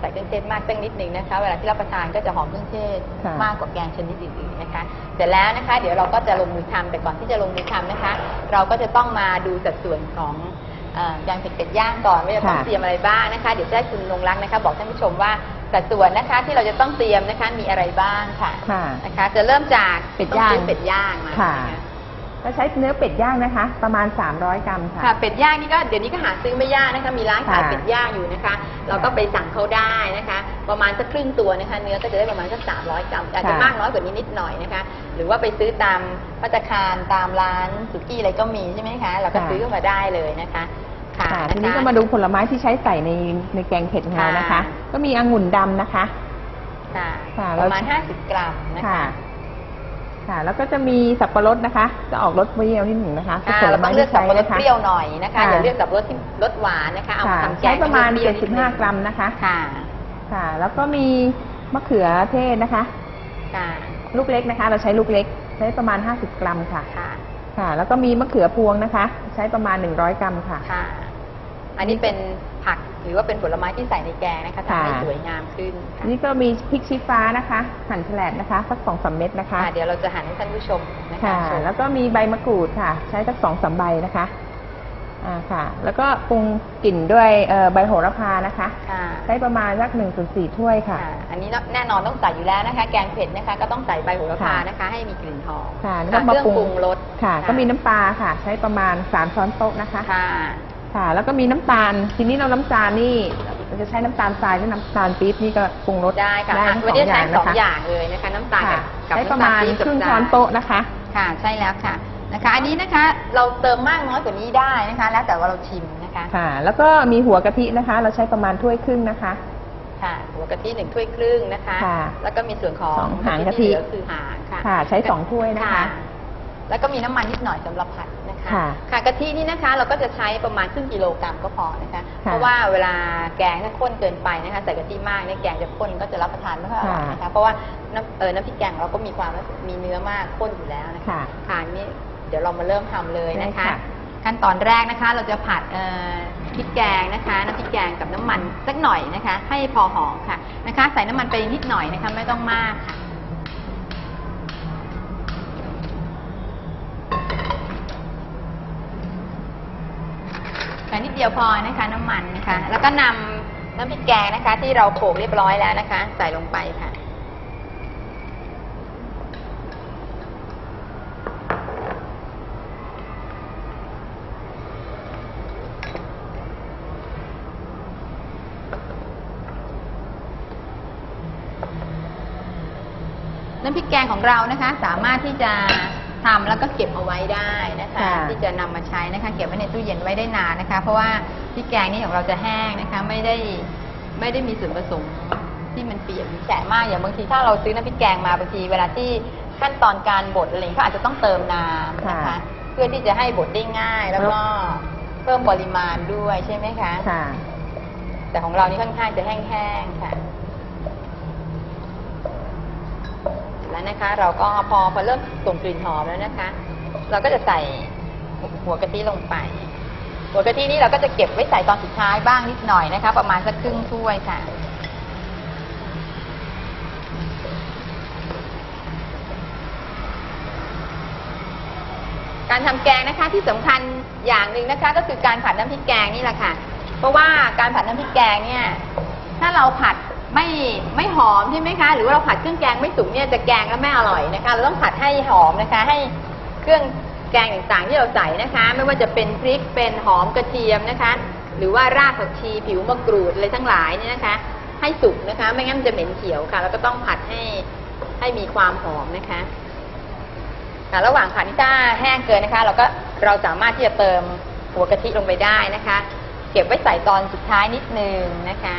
ใส่เครื่องเทศมากสักนิดนึงนะคะ เวลาที่รับประทานก็จะหอมเครื่องเทศค่ะมากกว่าแกงชนิดอื่นๆนะคะ เสร็จแล้วนะคะ เดี๋ยวเราก็จะลงมือทำแต่ก่อนที่จะลงมือทำนะคะ เราก็จะต้องมาดูสัดส่วนของเอ่อแกงเผ็ดเป็ดย่างก่อนว่าจะต้องค่ะ เตรียมอะไรบ้างนะคะ เดี๋ยวจะให้คุณนงรักนะคะ บอกท่านผู้ชมว่าสัดส่วนนะคะที่เราจะต้องเตรียมนะคะมีอะไรบ้างค่ะ ค่ะ นะคะจะเริ่มจากเป็ดย่าง ต้องซื้อเป็ดย่างมาค่ะ น ก็ใช้เนื้อเป็ดย่างนะคะ ประมาณ 300 กรัมค่ะ ค่ะเป็ดย่างนี่ก็เดี๋ยวนี้ก็หาซื้อไม่ยากนะคะมีร้านขายค่ะ เป็ดย่างอยู่นะคะ เราก็ไปสั่งเขาได้นะคะ ประมาณสักครึ่งตัวนะคะ เนื้อก็จะได้ประมาณสักสามร้อยกรัมอาจจะค่ะมากน้อยกว่านี้นิดหน่อยนะคะ หรือว่าไปซื้อตามพัตตาคารตามร้านสุกี้อะไรก็มีใช่ไหมคะเราก็ซื้อมาได้เลยนะคะค่ะค่ะะคะทีนี้ก็มาดูผลไม้ที่ใช้ใส่ในในแกงเผ็ดของเรานะคะค่ะก็มีองุ่นดำนะคะ ค่ะค่ะปแล้วระมาณ 50 กรัมนะค่ะคะ ค่ะ แล้วก็จะมีสับปะรดนะคะ จะออกรสเปรี้ยวนิดหนึ่งนะคะค่ะผลเราไม้ต้องเลือที่กสับใช้ปะรดนะคะเปรี้ยวหน่อยนะคะค่ะอย่าเลือกสับปะรดที่รสหวานนะคะเอาค่ะทำแกใช้งประมาณเปรี้ยวๆนิดนึง75 กรัมนะคะ ค่ะ ค่ะ แล้วก็มีมะเขือเทศนะคะ ค่ะ ลูกเล็กนะคะ เราใช้ลูกเล็กใช้ประมาณ 50 กรัมค่ะ ค่ะ ค่ะ แล้วก็มีมะเขือพวงนะคะ ใช้ประมาณ 100 กรัมค่ะ ค่ะ อันนี้เป็นผัก หรือว่าเป็นผลไม้ที่ใส่ในแกงนะคะทำให้ค่ะสวยงามขึ้นค่ะนี่ก็มีพริกชี้ฟ้านะคะ หั่นแฉลดนะคะสักสองสามเม็ดนะคะค่ะเดี๋ยวเราจะหั่นให้ท่านผู้ชมนะคะค่ะ ชมแล้วก็มีใบมะกรูดค่ะ ใช้สักสองสามใบนะคะอ่าค่ะ แล้วก็ปรุงกลิ่นด้วยเอ่อใบโหระพานะคะ ค่ะใช้ประมาณสักหนึ่งส่วนสี่ถ้วยค่ะ ค่ะอันนี้แน่นอนต้องใส่อยู่แล้วนะคะ แกงเผ็ดนะคะก็ต้องใส่ใบโหระพาค่ะ นะคะ ให้มีกลิ่นหอมค่ะแล้วค่ะก็มาเครื่องปรุงปรุงรสค่ะ ก็มีน้ำปลาค่ะ ใช้ประมาณสามช้อนโต๊ะนะคะ ค่ะ ค่ะ แล้วก็มีน้ำตาล ทีนี้เราน้ำตาลนี่เราจะใช้น้ำตาลทรายหรือน้ำตาลปี๊บนี่ก็ปรุงรสได้ค่ะได้อะทั้งสวัอนงนี้อใช้ย่างสนะองคะอย่างเลยนะคะน้ำตาลค่ะกับกับใช้ประน้ำตามาลณปี๊บกับครึ่งทรายช้อนโต๊ะนะคะ ค่ะใช่แล้วค่ะนะคะ อันนี้นะคะเราเติมมากน้อยกว่านี้ได้นะคะ แล้วแต่ว่าเราชิมนะคะค่ะ แล้วก็มีหัวกะทินะคะ เราใช้ประมาณถ้วยครึ่งนะคะ ค่ะหัวกะทิหนึ่งถ้วยครึ่งนะคะ ค่ะแล้วก็มีส่วนของสองหางกะทิ ที่เหลือคือหางค่ะค่ะ ใช้สองถ้วยนะคะ แล้วก็มีน้ำมันนิดหน่อยสำหรับผัดนะ คะค่ะ ค่ะกะทินี่นะคะ เราก็จะใช้ประมาณครึ่งกิโลกรัมก็พอนะคะค่ะเพราะว่าเวลาแกงถ้าข้นเกินไปนะคะใส่กะทิมากเนี่ยแกงจะข้นก็จะรับประทานไม่ค่อยอร่อยนะคะเพราะว่าน้ำเออน้ำพริกแกงเราก็มีความมีเนื้อมากข้นอยู่แล้วนะคะค่ะค่ะนี่เดี๋ยวเรามาเริ่มทำเลยนะคะได้ค่ะขั้นตอนแรกนะคะ เราจะผัดเอ่อพริกแกงนะคะน้ำพริกแกงกับน้ำมันสักหน่อยนะคะ ให้พอหอมค่ะนะคะ ใส่น้ำมันไปนิดหน่อยนะคะ ไม่ต้องมากค่ะ นิดเดียวพอนะคะ น้ำมันนะคะ แล้วก็นำน้ำพริกแกงนะคะ ที่เราโขลกเรียบร้อยแล้วนะคะ ใส่ลงไปค่ะ น้ำพริกแกงของเรานะคะ สามารถที่จะ ทำแล้วก็เก็บเอาไว้ได้นะคะ ค่ะ ที่จะนำมาใช้นะคะ เก็บไว้ในตู้เย็นไว้ได้นานนะคะ เพราะว่าพริกแกงนี่ของเราจะแห้งนะคะ ไม่ได้ไม่ได้มีส่วนผสมที่มันเปียกหรือแฉะมากอย่างบางทีถ้าเราซื้อน้ำพริกแกงมาบางทีเวลาที่ขั้นตอนการบดอะไรอย่างเงี้ยเขาอาจจะต้องเติมน้ำนะคะ ค่ะเพื่อที่จะให้บดได้ง่ายแล้วก็เพิ่มปริมาณด้วยใช่ไหมคะ ค่ะ แต่ของเรานี่ค่อนข้างจะแห้งๆค่ะ แล้วนะคะ เราก็พอพอเริ่มส่งกลิ่นหอมแล้วนะคะ เราก็จะใส่หัวกะทิลงไป หัวกะทินี่เราก็จะเก็บไว้ใส่ตอนสุดท้ายบ้างนิดหน่อยนะคะ ประมาณสักครึ่งถ้วยค่ะการทำแกงนะคะที่สำคัญอย่างหนึ่งนะคะก็คือการผัดน้ำพริกแกงนี่แหละค่ะ เพราะว่าการผัดน้ำพริกแกงเนี่ย ถ้าเราผัด ไม่ไม่หอมใช่ไหมคะ หรือว่าเราผัดเครื่องแกงไม่สุกเนี่ยจะแกงแล้วไม่อร่อยนะคะ เราต้องผัดให้หอมนะคะ ให้เครื่องแกงต่างๆ ที่เราใส่นะคะ ไม่ว่าจะเป็นพริกเป็นหอมกระเทียมนะคะ หรือว่ารากผักชีผิวมะกรูดอะไรทั้งหลายเนี่ยนะคะ ให้สุกนะคะ ไม่งั้นจะเหม็นเขียวค่ะ แล้วก็ต้องผัดให้ให้มีความหอมนะคะค่ะระหว่างผัดนี่ถ้าแห้งเกินนะคะ เราก็เราสามารถที่จะเติมหัวกะทิลงไปได้นะคะ เก็บไว้ใส่ตอนสุดท้ายนิดนึงนะคะ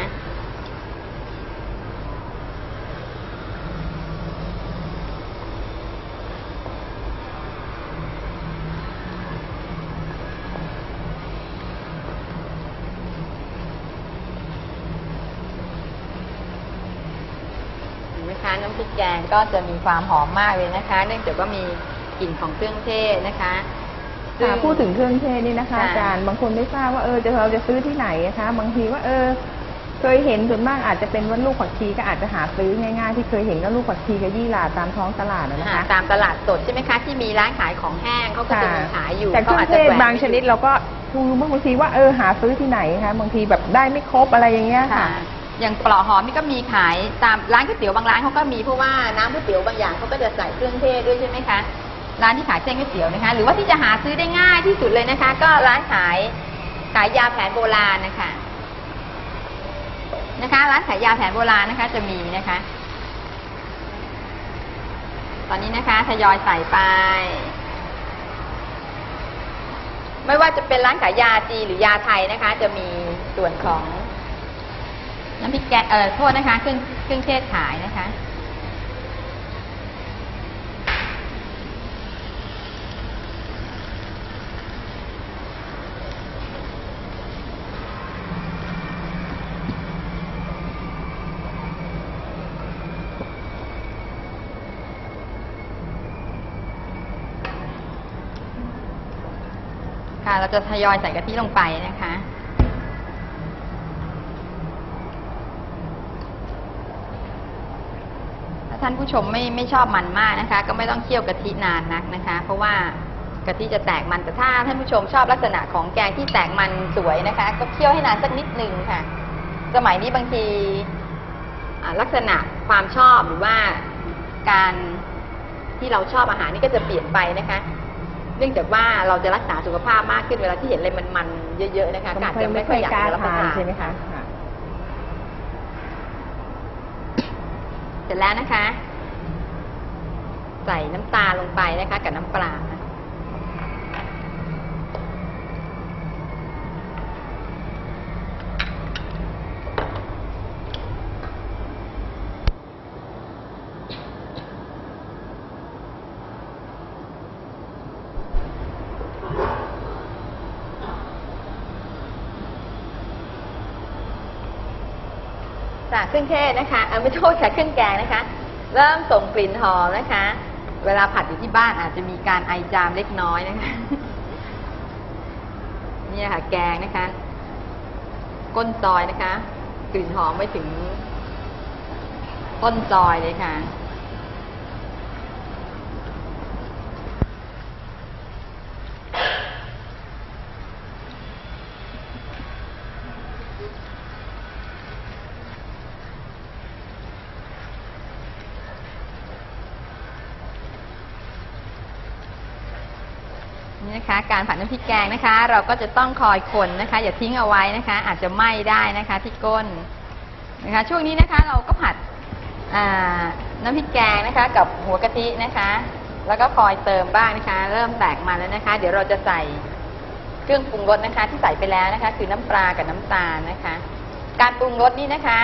เห็ นไหมคะน้ำพริกแกงก็จะมีความหอมมากเลยนะคะ เนื่องจากว่ามีกลิ่นของเครื่องเทศนะคะซึ่ค่ะพูดถึงเครื่องเทศนี่นะคะค่ะอาจารย์บางคนไม่ทราบว่าเออจะเราจะซื้อที่ไหนนะคะ บางทีว่าเออ เคยเห็นส่วนมากอาจจะเป็นว่าลูกผักชีก็อาจจะหาซื้อง่ายๆ ที่เคยเห็นก็ลูกผักชีกับยี่หร่าตามท้องตลาดนะอ่าคะตามตลาดสดใช่ไหมคะที่มีร้านขายของแห้งเขาก็จะมีขายอยู่แต่เครื่องเทศบางชนิดเราก็ดูบางทีว่าเออหาซื้อที่ไหนคะบางทีแบบได้ไม่ครบอะไรอย่างเงี้ยค่ะค่ะ อย่างปลอกหอมนี่ก็มีขายตามร้านก๋วยเตี๋ยวบางร้านเขาก็มีเพราะว่าน้ำก๋วยเตี๋ยวบางอย่างเขาก็จะใส่เครื่องเทศด้วยใช่ไหมคะร้านที่ขายเส้นก๋วยเตี๋ยวนะคะ หรือว่าที่จะหาซื้อได้ง่ายที่สุดเลยนะคะ ก็ร้านขายขายยาแผนโบราณนะคะนะคะ ร้านขายยาแผนโบราณนะคะ จะมีนะคะ ตอนนี้นะคะทยอยใส่ไป ไม่ว่าจะเป็นร้านขายยาจีนหรือยาไทยนะคะ จะมีส่วนของ น้ำพริกแกงเอ่อโทษนะคะเครื่องเครื่องเทศขายนะคะ ค่ะ เราจะทยอยใส่กะทิลงไปนะคะ ถ้า ท่านผู้ชมไม่ไม่ชอบมันมากนะคะ ก็ไม่ต้องเคี่ยวกะทินานนักนะคะ เพราะว่ากะทิจะแตกมันแต่ถ้าท่านผู้ชมชอบลักษณะของแกงที่แตกมันสวยนะคะ ก็เคี่ยวให้นานสักนิดนึงค่ะ สมัยนี้บางทีลักษณะความชอบหรือว่าการที่เราชอบอาหารนี่ก็จะเปลี่ยนไปนะคะ เนื่องจากว่าเราจะรักษาสุขภาพมากขึ้นเวลาที่เห็นอะไรมันๆเยอะๆนะคะก็อาจจะไม่ค่อยอยากรับประทานใช่ไหมคะค่ะ เสร็จแล้วนะคะ ใส่น้ำตาลลงไปนะคะ กับน้ำปลา เครื่องเทศนะคะเออไม่โทษค่ะเครื่องแกงนะคะ เริ่มส่งกลิ่นหอมนะคะ เวลาผัดอยู่ที่บ้านอาจจะมีการไอจามเล็กน้อยนะคะนี่ค่ะแกงนะคะ ก้นจอยนะคะ กลิ่นหอมไปถึงต้นจอยเลยค่ะ นะคะ การผัดน้ำพริกแกงนะคะ เราก็จะต้องคอยคนนะคะ อย่าทิ้งเอาไว้นะคะ อาจจะไหม้ได้นะคะที่ก้นนะคะ ช่วงนี้นะคะเราก็ผัดน้ำพริกแกงนะคะ กับหัวกะทินะคะ แล้วก็คอยเติมบ้างนะคะ เริ่มแตกมันแล้วนะคะ เดี๋ยวเราจะใส่เครื่องปรุงรสนะคะ ที่ใส่ไปแล้วนะคะ คือน้ำปลากับน้ำตาลนะคะ การปรุงรสนี่นะคะ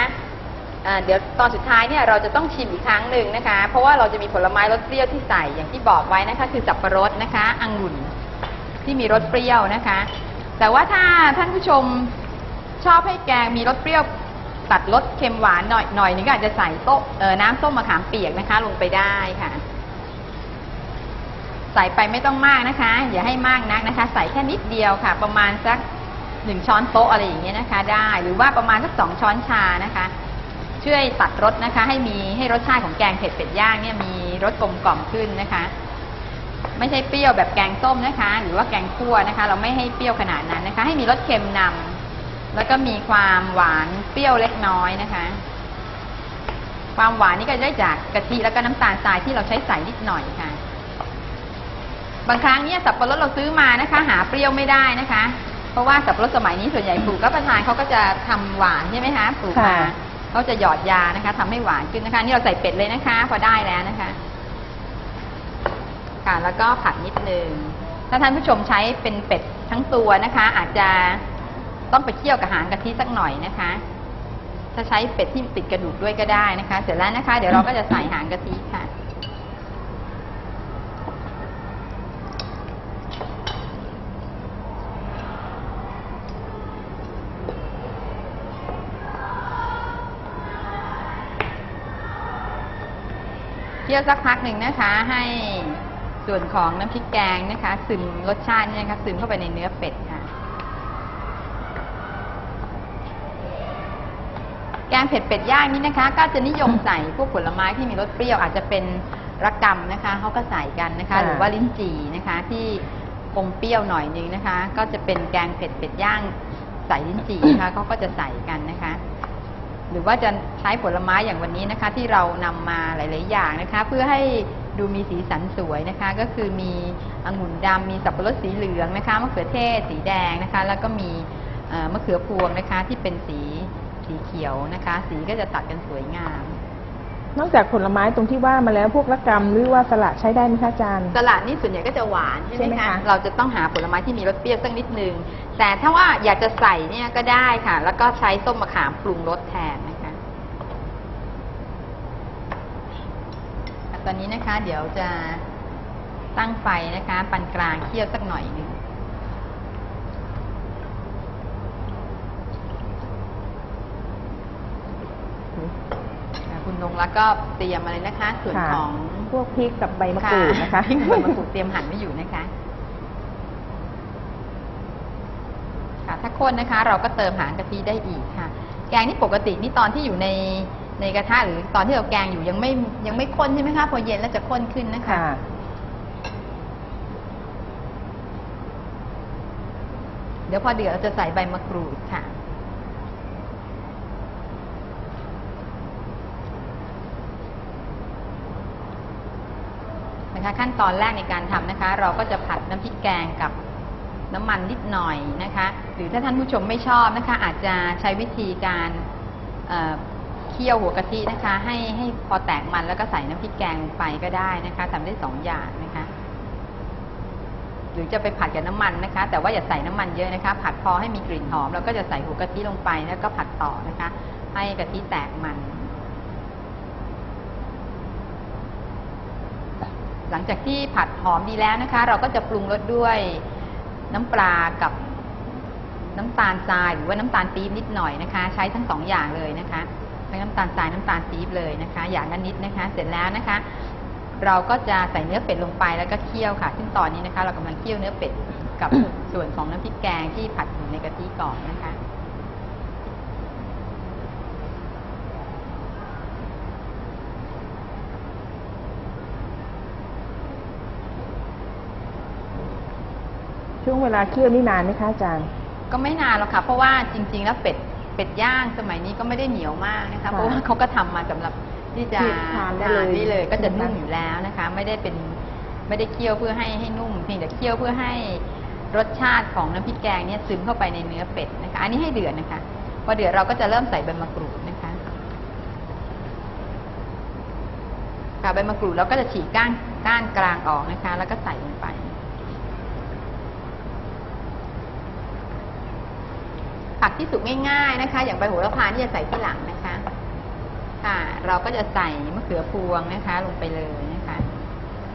เดี๋ยวตอนสุดท้ายเนี่ยเราจะต้องชิมอีกครั้งหนึ่งนะคะ เพราะว่าเราจะมีผลไม้รสเปรี้ยวที่ใส่อย่างที่บอกไว้นะคะ คือสับปะรดนะคะ องุ่น ที่มีรสเปรี้ยวนะคะ แต่ว่าถ้าท่านผู้ชมชอบให้แกงมีรสเปรี้ยวตัดรสเค็มหวานหน่อยหน่อยนึงก็อาจจะใส่โต๊ะเออน้ำส้มมะขามเปียกนะคะ ลงไปได้ค่ะ ใส่ไปไม่ต้องมากนะคะ อย่าให้มากนักนะคะ ใส่แค่นิดเดียวค่ะ ประมาณสักหนึ่งช้อนโต๊ะอะไรอย่างเงี้ยนะคะ ได้หรือว่าประมาณสักสองช้อนชานะคะ ช่วยตัดรสนะคะ ให้มีให้รสชาติของแกงเผ็ดเป็ดย่างเนี่ยมีรสกลมกล่อมขึ้นนะคะ ไม่ใช่เปรี้ยวแบบแกงส้มนะคะ หรือว่าแกงคั่วนะคะ เราไม่ให้เปรี้ยวขนาดนั้นนะคะ ให้มีรสเค็มนำแล้วก็มีความหวานเปรี้ยวเล็กน้อยนะคะ ความหวานนี่ก็ได้จากกะทิแล้วก็น้ำตาลทรายที่เราใช้ใส่นิดหน่อยค่ะ บางครั้งเนี่ยสับปะรดเราซื้อมานะคะ หาเปรี้ยวไม่ได้นะคะ เพราะว่าสับปะรดสมัยนี้ส่วนใหญ่ปลูกรับประทานเขาก็จะทำหวานใช่ไหมคะปลูกมาค่ะเขาจะหยอดยานะคะทำให้หวานขึ้นนะคะ นี่เราใส่เป็ดเลยนะคะ พอได้แล้วนะคะ ค่ะ แล้วก็ผัดนิดนึง ถ้าท่านผู้ชมใช้เป็นเป็ดทั้งตัวนะคะ อาจจะต้องไปเคี่ยวกับหางกะทิสักหน่อยนะคะ ถ้าใช้เป็ดที่ติดกระดูกด้วยก็ได้นะคะ เสร็จแล้วนะคะ เดี๋ยวเราก็จะใส่หางกะทิค่ะ เคี่ยวสักพักหนึ่งนะคะให้ ส่วนของน้ำพริกแกงนะคะ ซึมรสชาติเนี่ยนะคะซึมเข้าไปในเนื้อเป็ดค่ะ แกงเผ็ดเป็ดย่างนี่นะคะ ก็จะนิยมใส่พวกผลไม้ที่มีรสเปรี้ยวอาจจะเป็นระกำนะคะเขาก็ใส่กันนะคะค่ะหรือว่าลิ้นจี่นะคะ ที่อมเปรี้ยวหน่อยนึงนะคะ ก็จะเป็นแกงเผ็ดเป็ดย่างใส่ลิ้นจี่นะคะเขาก็จะใส่กันนะคะ หรือว่าจะใช้ผลไม้อย่างวันนี้นะคะ ที่เรานำมาหลาย ๆ อย่างนะคะ เพื่อให้ ดูมีสีสันสวยนะคะ ก็คือมีองุ่นดำมีสับปะรดสีเหลืองนะคะมะเขือเทศสีแดงนะคะ แล้วก็มีเอ่อมะเขือพวงนะคะที่เป็นสีสีเขียวนะคะ สีก็จะตัดกันสวยงาม นอกจากผลไม้ตรงที่ว่ามาแล้วพวกละกำหรือว่าสละใช้ได้ไหมคะอาจารย์สลัดนี่ส่วนใหญ่ก็จะหวานใช่ใช่ไหไหมมคะคะเราจะต้องหาผลไม้ที่มีรสเปรี้ยวสักนิดนึงแต่ถ้าว่าอยากจะใส่เนี่ยก็ได้ค่ะ แล้วก็ใช้ส้มมะขามปรุงรสแทนนะคะอะ ตอนนี้นะคะ เดี๋ยวจะตั้งไฟนะคะปานกลางเคี่ยวสักหน่อยหนึงอะคุณนงแล้วก็เตรียมอะไรนะคะ ส่วนค่ะ ของพวกพริกกับใบมะกรูดนะคะ พริกกับใบมะกรูดเตรียมหั่นไว้อยู่นะคะ ค่ะถ้าข้นนะคะ เราก็เติมหางกะทิได้อีกค่ะ แกงนี่ปกตินี่ตอนที่อยู่ใน ในกระทะหรือตอนที่เราแกงอยู่ยังไม่ยังไม่ข้นใช่ไหมคะพอเย็นแล้วจะข้นขึ้นนะคะ ค่ะ เดี๋ยวพอเดือดเราจะใส่ใบมะกรูดค่ะ นะคะ ขั้นตอนแรกในการทำนะคะ เราก็จะผัดน้ำพริกแกงกับน้ำมันนิดหน่อยนะคะ หรือถ้าท่านผู้ชมไม่ชอบนะคะ อาจจะใช้วิธีการเอ่อ เคี่ยวหัวกะทินะคะ ให้ให้พอแตกมันแล้วก็ใส่น้ำพริกแกงลงไปก็ได้นะคะทำได้สองอย่างนะคะ หรือจะไปผัดกับน้ำมันนะคะ แต่ว่าอย่าใส่น้ำมันเยอะนะคะ ผัดพอให้มีกลิ่นหอม แล้วก็จะใส่หัวกะทิลงไปแล้วก็ผัดต่อนะคะ ให้กะทิแตกมัน หลังจากที่ผัดหอมดีแล้วนะคะ เราก็จะปรุงรสด้วยน้ำปลากับน้ำตาลทรายหรือว่าน้ำตาลปี๊บนิดหน่อยนะคะ ใช้ทั้งสองอย่างเลยนะคะ ทั้งน้ำตาลทรายน้ำตาลปี๊บเลยนะคะ อย่างละนิดนะคะ เสร็จแล้วนะคะ เราก็จะใส่เนื้อเป็ดลงไปแล้วก็เคี่ยวค่ะ ซึ่งตอนนี้นะคะ เรากำลังเคี่ยวเนื้อเป็ดกับส่วนของน้ำพริกแกงที่ผัดอยู่ในกะทิก่อนนะคะช่วงเวลาเคี่ยวนี่นานไหมคะอาจารย์ ก็ไม่นานหรอกค่ะ เพราะว่าจริง ๆ แล้วเป็ด เป็ดย่างสมัยนี้ก็ไม่ได้เหนียวมากนะคะค่ะเพราะว่าเขาก็ทำมาสำหรับที่จะที่ทานได้เลยนี่เลย ก็จะนุ่มใช่ไหมคะอยู่แล้วนะคะ ไม่ได้เป็นไม่ได้เคี่ยวเพื่อให้ให้นุ่มเพียงแต่เคี่ยวเพื่อให้รสชาติของน้ำพริกแกงเนี่ยซึมเข้าไปในเนื้อเป็ดนะคะ อันนี้ให้เดือดนะคะ พอเดือดเราก็จะเริ่มใส่ใบมะกรูดนะคะค่ะใบมะกรูดเราก็จะฉีกก้านก้านกลางออกนะคะ แล้วก็ใส่ลงไป ผักที่สุกง่ายๆนะคะ อย่างใบโหระพาที่จะใส่ที่หลังนะคะ ค่ะ เราก็จะใส่มะเขือพวงนะคะ ลงไปเลยนะคะ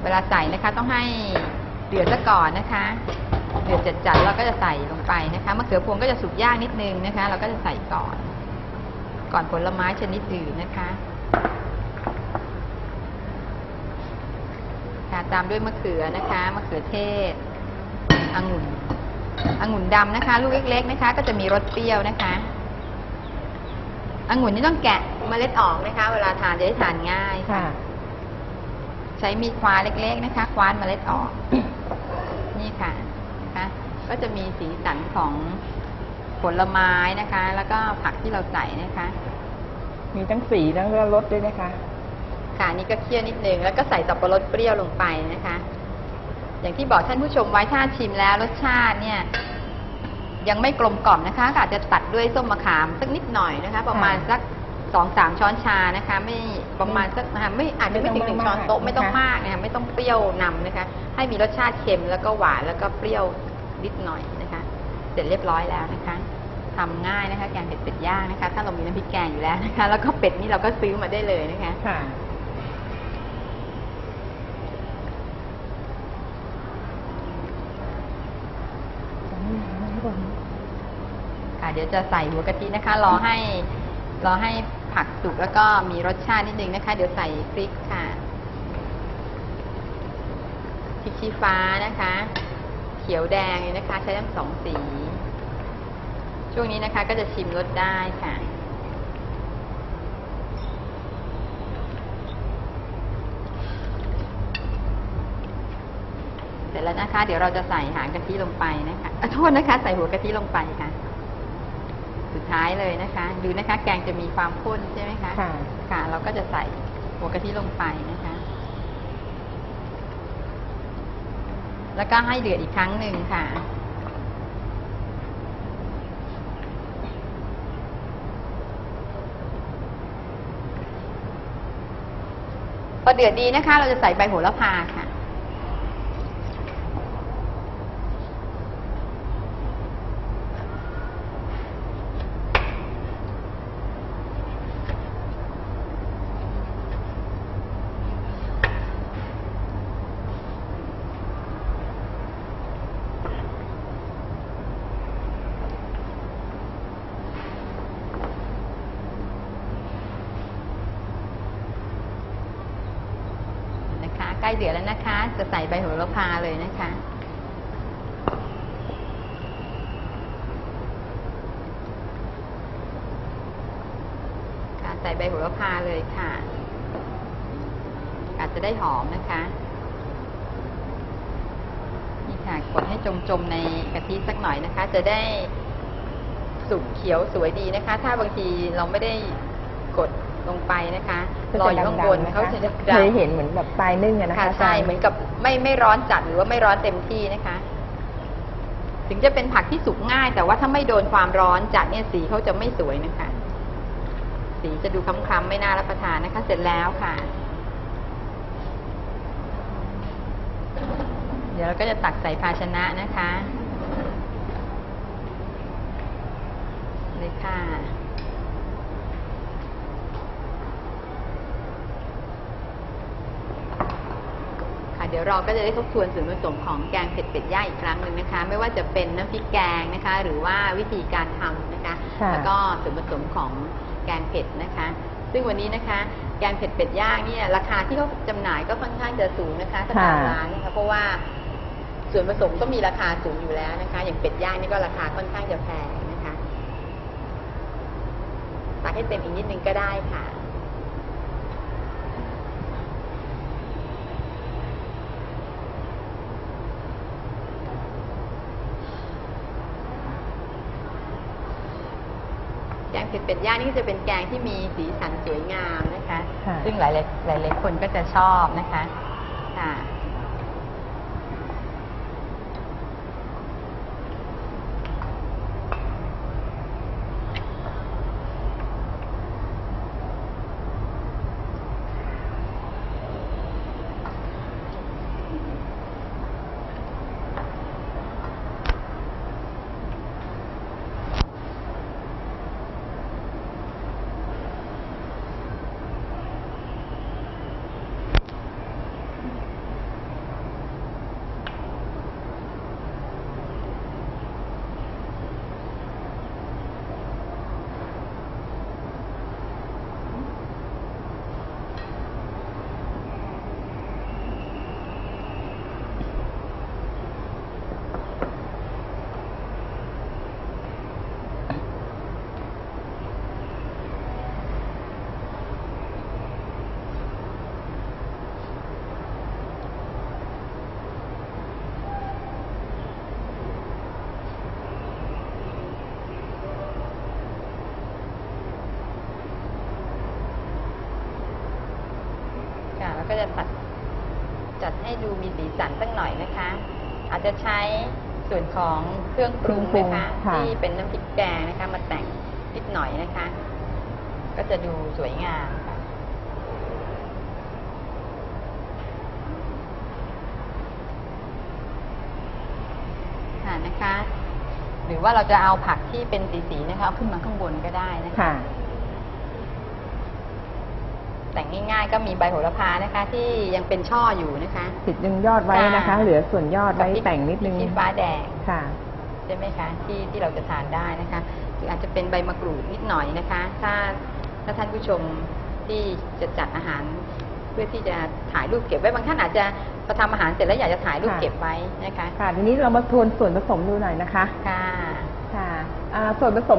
เวลาใส่นะคะต้องให้เดือดซะก่อนนะคะเดือดจัดๆเราก็จะใส่ลงไปนะคะมะเขือพวงก็จะสุกยากนิดนึงนะคะ เราก็จะใส่ก่อน ก่อนผลไม้ชนิดอื่นนะคะค่ะตามด้วยมะเขือนะคะมะเขือเทศองุ่น องุ่นดำนะคะ ลูกเล็กๆนะคะ ก็จะมีรสเปรี้ยวนะคะองุ่นนี่ต้องแกะเมล็ดออกนะคะ เวลาทานจะได้ทานง่ายค่ะค่ะใช้มีดคว้านเล็ก ๆ นะคะคว้านเมล็ดออก นี่ค่ะนะคะก็จะมีสีสันของผลไม้นะคะ แล้วก็ผักที่เราใส่นะคะ มีทั้งสีทั้งรสด้วยนะคะ ค่ะนี่ก็เคี่ยวนิดนึงแล้วก็ใส่สับปะรดเปรี้ยวลงไปนะคะ อย่างที่บอกท่านผู้ชมไว้ถ้าชิมแล้วรสชาติเนี่ย ยังไม่กลมกล่อมนะคะก็อาจจะตัดด้วยส้มมะขามสักนิดหน่อยนะคะ ประมาณสักสองสามช้อนชานะคะ ไม่ประมาณสักนะคะไม่อาจจะไม่ถึงหนึ่งช้อนโต๊ะไม่ต้องมากนะคะไม่ต้องเปรี้ยวนำนะคะ ให้มีรสชาติเค็มแล้วก็หวานแล้วก็เปรี้ยวนิดหน่อยนะคะ เสร็จเรียบร้อยแล้วนะคะทำง่ายนะคะแกงเผ็ดเป็ดย่างนะคะ ถ้าเรามีน้ำพริกแกงอยู่แล้วนะคะ แล้วก็เป็ดนี่เราก็ซื้อมาได้เลยนะคะ เดี๋ยวจะใส่หัวกะทินะคะ รอให้รอให้ผักสุกแล้วก็มีรสชาตินิดนึงนะคะ เดี๋ยวใส่พริกค่ะพริกชี้ฟ้านะคะ เขียวแดงนะคะ ใช้ทั้งสองสี ช่วงนี้นะคะก็จะชิมรสได้ค่ะเสร็จแล้วนะคะ เดี๋ยวเราจะใส่หางกะทิลงไปนะคะอโทษนะคะ ใส่หัวกะทิลงไปค่ะ สุดท้ายเลยนะคะ ดูนะคะ แกงจะมีความข้นใช่ไหมคะ ค่ะ ค่ะ เราก็จะใส่หัวกะทิลงไปนะคะ แล้วก็ให้เดือดอีกครั้งหนึ่งค่ะ พอเดือดดีนะคะ เราจะใส่ใบโหระพาค่ะนะคะ ใกล้เดือดแล้วนะคะ จะใส่ใบโหระพาเลยนะคะ ค่ะ ใส่ใบโหระพาเลยค่ะอาจจะได้หอมนะคะ นี่ค่ะ กดให้จมๆในกะทิสักหน่อยนะคะ จะได้สุกเขียวสวยดีนะคะ ถ้าบางทีเราไม่ได้กดลงไปนะคะก็รอจะอยู่ข้างบนดำๆนะคะเขาจะดำเคยเห็นเหมือนแบบปลายนึ่งอะนะคะค่ะอาจาใช่รย์เหมือนกับไม่ไม่ร้อนจัดหรือว่าไม่ร้อนเต็มที่นะคะ ถึงจะเป็นผักที่สุกง่าย แต่ว่าถ้าไม่โดนความร้อนจัดเนี่ยสีเขาจะไม่สวยนะคะ สีจะดูคล้ำๆไม่น่ารับประทานนะคะ เสร็จแล้วค่ะ เดี๋ยวเราก็จะตักใส่ภาชนะนะคะเลยค่ะค่ะเดี๋ยวเราก็จะได้ทบทวนส่วนผสมของแกงเผ็ดเป็ดย่างอีกครั้งหนึ่งนะคะ ไม่ว่าจะเป็นน้ำพริกแกงนะคะ หรือว่าวิธีการทำนะคะค่ะแล้วก็ส่วนผสมของ แกงเผ็ดนะคะ ซึ่งวันนี้นะคะ แกงเผ็ดเป็ดย่างเนี่ยราคาที่เขาจำหน่ายก็ค่อนข้างจะสูงนะคะถ้าตามร้านนะคะเพราะว่าส่วนผสมก็มีราคาสูงอยู่แล้วนะคะ อย่างเป็ดย่างนี่ก็ราคาค่อนข้างจะแพงนะคะตักให้เต็มอีกนิดนึงก็ได้ค่ะ เผ็ดเป็ดย่างนี่ก็จะเป็นแกงที่มีสีสันสวยงามนะคะ ค่ะ ซึ่งหลายๆหลายๆคนก็จะชอบนะคะค่ะค่ะแล้วก็จะตัดจั ดให้ดูมีสีสันสักหน่อยนะคะ อาจจะใช้ส่วนของเครื่องปรุงนะคะค่ะ ที่เป็นน้ำพริกแกงนะคะ มาแต่งนิดหน่อยนะคะ ก็จะดูสวยงามค่ะค่ะนะคะ หรือว่าเราจะเอาผักที่เป็นสีๆนะคะเอาขึ้นมาข้างบนก็ได้นะคะ ค่ะ แต่งง่ายๆ ก็มีใบโหระพานะคะ ที่ยังเป็นช่ออยู่นะคะ ติดดึงยอดไว้นะคะ ค่ะ เหลือส่วนยอดไว้กับพริกแต่งนิดนึงพริกชี้ฟ้าแดงค่ะ ใช่ไหมคะที่ที่เราจะทานได้นะคะหรืออาจจะเป็นใบมะกรูดนิดหน่อยนะคะ ถ้าถ้าท่านผู้ชมที่จะจัดอาหาร เพื่อที่จะถ่ายรูปเก็บไว้บางท่านอาจจะพอทำอาหารเสร็จแล้วอยากจะถ่ายรูปค่ะ เก็บไว้นะคะค่ะทีนี้เรามาทวนส่วนผสมดูหน่อยนะคะ ค่ะ ค่ะอ่าส่วนผสม